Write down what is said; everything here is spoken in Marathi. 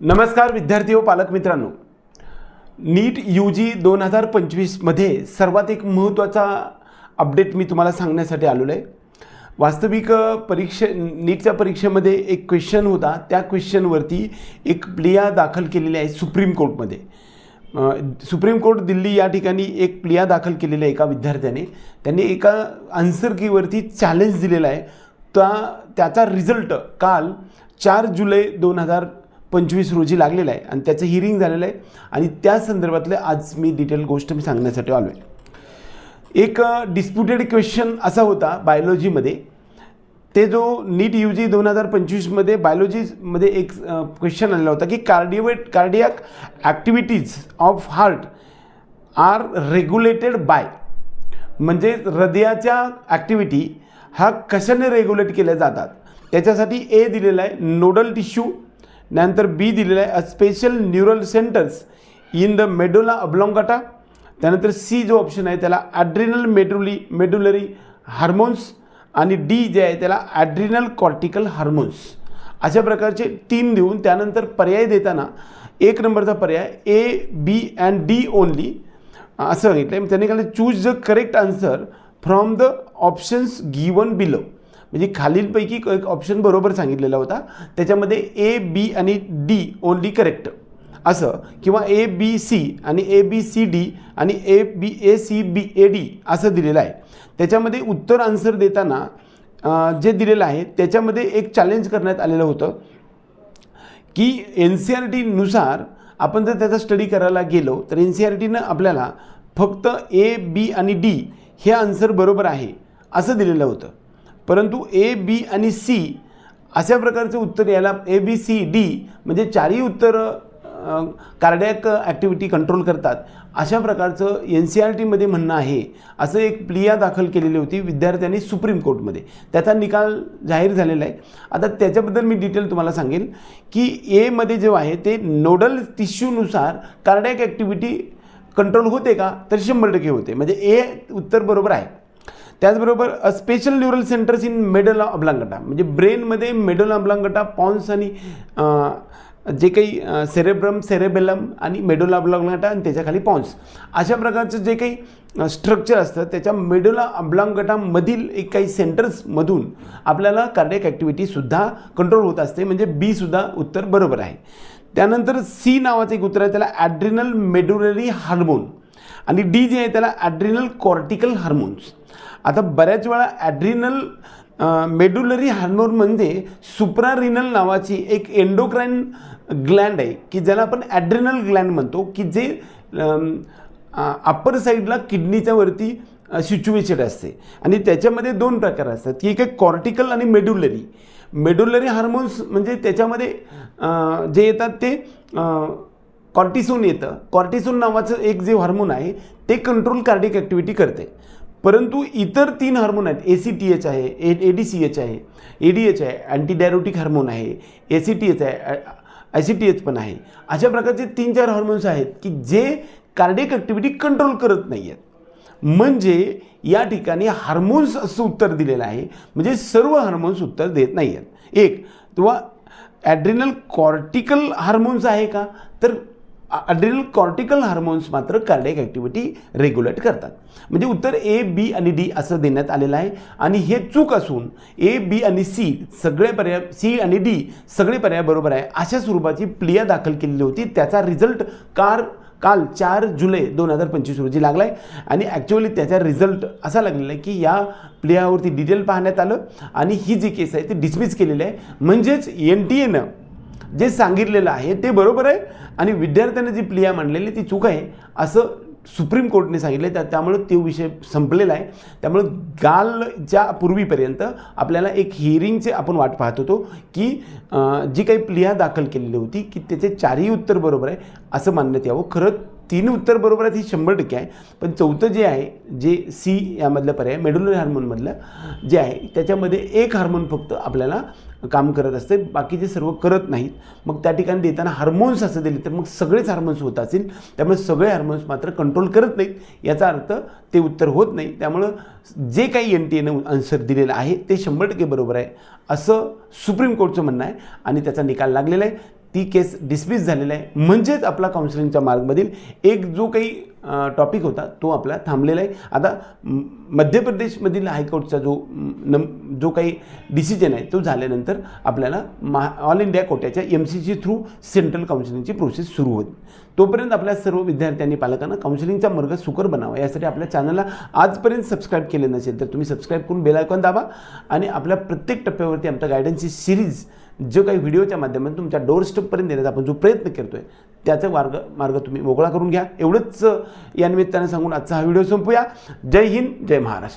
नमस्कार विद्यार्थी व पालक मित्रांनो. नीट यू जी दोन हजार पंचवीसमध्ये सर्वात एक महत्त्वाचा अपडेट मी तुम्हाला सांगण्यासाठी आलेलो आहे. वास्तविक परीक्षे नीटच्या परीक्षेमध्ये एक क्वेश्चन होता. त्या क्वेश्चनवरती एक प्लिया दाखल केलेली आहे सुप्रीम कोर्टमध्ये. सुप्रीम कोर्ट दिल्ली या ठिकाणी एक प्लिया दाखल केलेली आहे एका विद्यार्थ्याने. त्यांनी एका आन्सर कीवरती चॅलेंज दिलेला आहे. त्या त्याचा रिझल्ट काल चार जुलै दोन हजार पंचवीस रोजी लागलेलं आहे आणि त्याचं हिअरिंग झालेलं आहे. आणि त्या संदर्भातले आज मी डिटेल गोष्ट मी सांगण्यासाठी आलो आहे एक डिस्प्युटेड क्वेश्चन असा होता बायोलॉजीमध्ये ते जो नीट यू जी दोन हजार पंचवीसमध्ये बायोलॉजीमध्ये एक क्वेश्चन आलेला होता की कार्डिओवेट cardiac activities of heart are regulated by म्हणजे हृदयाच्या ॲक्टिव्हिटी हा कशाने रेग्युलेट केल्या जातात? त्याच्यासाठी ए दिलेला आहे नोडल टिश्यू नंतर बी दिलेलं आहे a special neural centres in the medulla oblongata त्यानंतर सी जो ऑप्शन आहे त्याला ॲड्रिनल मेडुली मेडुलरी हार्मोन्स आणि डी जे आहे त्याला ॲड्रिनल कॉर्टिकल हार्मोन्स अशा प्रकारचे तीन देऊन त्यानंतर पर्याय देताना एक नंबरचा पर्याय A B and D only असं सांगितलं आहे त्यांनी काय choose the correct answer from the options given below म्हणजे खालीलपैकी एक ऑप्शन बरोबर सांगितलेला होता. त्याच्यामध्ये ए बी आणि डी ओनली करेक्ट असं. किंवा ए बी सी आणि ए बी सी डी आणि A B A C B A D असं दिलेलं आहे. त्याच्यामध्ये उत्तर आन्सर देताना जे दिलेलं आहे त्याच्यामध्ये एक चॅलेंज करण्यात आलेलं होतं की एन सी आर टीनुसार आपण जर त्याचा स्टडी करायला गेलो तर एन सी आर टीनं आपल्याला फक्त ए बी आणि डी हे आन्सर बरोबर आहे असं दिलेलं होतं. परंतु ए बी आणि सी अशा प्रकारचं उत्तर यायला ए बी सी डी म्हणजे चारही उत्तरं कार्डॅक ॲक्टिव्हिटी कंट्रोल करतात. अशा प्रकारचं एन सी आर टीमध्ये म्हणणं आहे. असं एक प्लिया दाखल केलेली होती विद्यार्थ्यांनी सुप्रीम कोर्टमध्ये त्याचा निकाल जाहीर झालेला आहे. आता त्याच्याबद्दल मी डिटेल तुम्हाला सांगेल की एमध्ये जे आहे ते नोडल टिश्यूनुसार कार्डॅक ॲक्टिव्हिटी कंट्रोल होते का? तर शंभर टक्के होते. म्हणजे ए उत्तर बरोबर आहे. त्याचबरोबर special neural centres in medulla oblongata म्हणजे ब्रेनमध्ये मेडल अब्लांगटा पॉन्स आणि जे काही सेरेब्रम सेरेबेलम आणि मेडोला अब्लांगटा आणि त्याच्याखाली पॉन्स अशा प्रकारचं जे काही स्ट्रक्चर असतं त्याच्या मेडोला अब्लांगटामधील एक काही सेंटर्समधून आपल्याला कार्डियक ॲक्टिव्हिटीसुद्धा कंट्रोल होत असते म्हणजे बीसुद्धा उत्तर बरोबर आहे. त्यानंतर सी नावाचं एक उत्तर आहे त्याला ॲड्रिनल मेडुलरी हार्मोन आणि डी जे आहे त्याला ॲड्रिनल कॉर्टिकल हार्मोन्स आता बऱ्याच वेळा ॲड्रिनल मेडुलरी हार्मोन म्हणजे सुप्रारिनल नावाची एक एंडोक्राईन ग्लँड आहे की ज्याला आपण ॲड्रिनल ग्लँड म्हणतो की जे अप्पर साईडला किडनीच्या वरती सिच्युएटेड असते. आणि त्याच्यामध्ये दोन प्रकार असतात की एक कॉर्टिकल आणि मेडुलरी मेडुलरी हार्मोन्स म्हणजे त्याच्यामध्ये जे येतात ते कॉर्टिसोन येतं. कॉर्टिसोन नावाचं एक जे हार्मोन आहे ते कंट्रोल कार्डिक ॲक्टिव्हिटी करते. परंतु इतर तीन हार्मोन आहेत ए सी टी एच आहे A A D C H आहे ए डी एच आहे अँटीडायरोटिक हार्मोन आहे ए सी टी एच आहे आय सी टी एच पण आहे. अशा प्रकारचे तीन चार हार्मोन्स आहेत की जे कार्डिक ॲक्टिव्हिटी कंट्रोल करत नाही आहेत म्हणजे या ठिकाणी हार्मोन्स असं उत्तर दिलेलं आहे. म्हणजे सर्व हार्मोन्स उत्तर देत नाही आहेत एक किंवा ॲड्रिनल कॉर्टिकल हार्मोन्स आहे का? तर अड्रिनल कॉर्टिकल हार्मोन्स मात्र कार्डियक ॲक्टिव्हिटी रेग्युलेट करतात. म्हणजे उत्तर ए बी आणि डी असं देण्यात आलेलं आहे. आणि हे चूक असून ए बी आणि सी सगळे पर्याय सी आणि डी सगळे पर्याय बरोबर आहे. अशा स्वरूपाची प्लिया दाखल केलेली होती. त्याचा रिझल्ट कार काल चार जुलै दोन हजार पंचवीस रोजी लागला आहे आणि ॲक्च्युअली त्याचा रिझल्ट असा लागलेला आहे की या प्लेयावरती डिटेल पाहण्यात आलं. आणि ही जी केस आहे ती डिसमिस केलेली आहे. म्हणजेच एन टी एनं जे सांगितलेलं आहे ते बरोबर आहे आणि विद्यार्थ्यांनी जी प्लिया मांडलेली ती चूक आहे असं सुप्रीम कोर्टने सांगितलं त्या त्यामुळं तो विषय संपलेला आहे. त्यामुळं कालच्या पूर्वीपर्यंत आपल्याला एक हिअरिंगचे आपण वाट पाहत होतो की जी काही प्लिया दाखल केलेली होती की त्याचे चारही उत्तर बरोबर आहे असं मानण्यात यावं. खरं तीन उत्तर बरोबर आहेत ही शंभर टक्के आहे. पण चौथं जे आहे जे सी यामधलं पर्याय मेडुलर हार्मोनमधलं जे आहे त्याच्यामध्ये एक हार्मोन फक्त आपल्याला काम करत असते. बाकीचे सर्व करत नाहीत मग त्या ठिकाणी देताना हार्मोन्स असं दिले तर मग सगळेच हार्मोन्स होत असतील. त्यामुळे सगळे हार्मोन्स मात्र कंट्रोल करत नाहीत. याचा अर्थ ते उत्तर होत नाही. त्यामुळं जे काही एन टी एनं आन्सर दिलेलं आहे ते शंभर टक्के बरोबर आहे. असं सुप्रीम कोर्टचं म्हणणं आहे. आणि त्याचा निकाल लागलेला आहे. ती केस डिस्मिस झालेला आहे. म्हणजेच आपला काउन्सिलिंगच्या मार्गमधील एक जो काही टॉपिक होता तो आपला थांबलेला आहे. आता मध्य प्रदेशमधील हायकोर्टचा जो नम जो काही डिसिजन आहे तो झाल्यानंतर आपल्याला महा all India कोट्याच्या M C C through central काउन्सिलिंगची process सुरू होईल. तोपर्यंत आपल्या सर्व विद्यार्थ्यांनी पालकांना काउन्सिलिंगचा मार्ग सुकर बनावा. यासाठी आपल्या चॅनलला आजपर्यंत सबस्क्राईब केले नसेल तर तुम्ही सबस्क्राईब करून बेल आयकॉन दाबा आणि आपल्या प्रत्येक टप्प्यावरती आमच्या गायडन्सची सिरीज जो काही व्हिडिओच्या माध्यमातून तुमच्या डोर येण्याचा देण्याचा आपण जो प्रयत्न करतोय त्याचा मार्ग मार्ग तुम्ही मोकळा करून घ्या. एवढंच या निमित्ताने सांगून आजचा हा व्हिडिओ संपूया. जय हिंद जय महाराष्ट्र.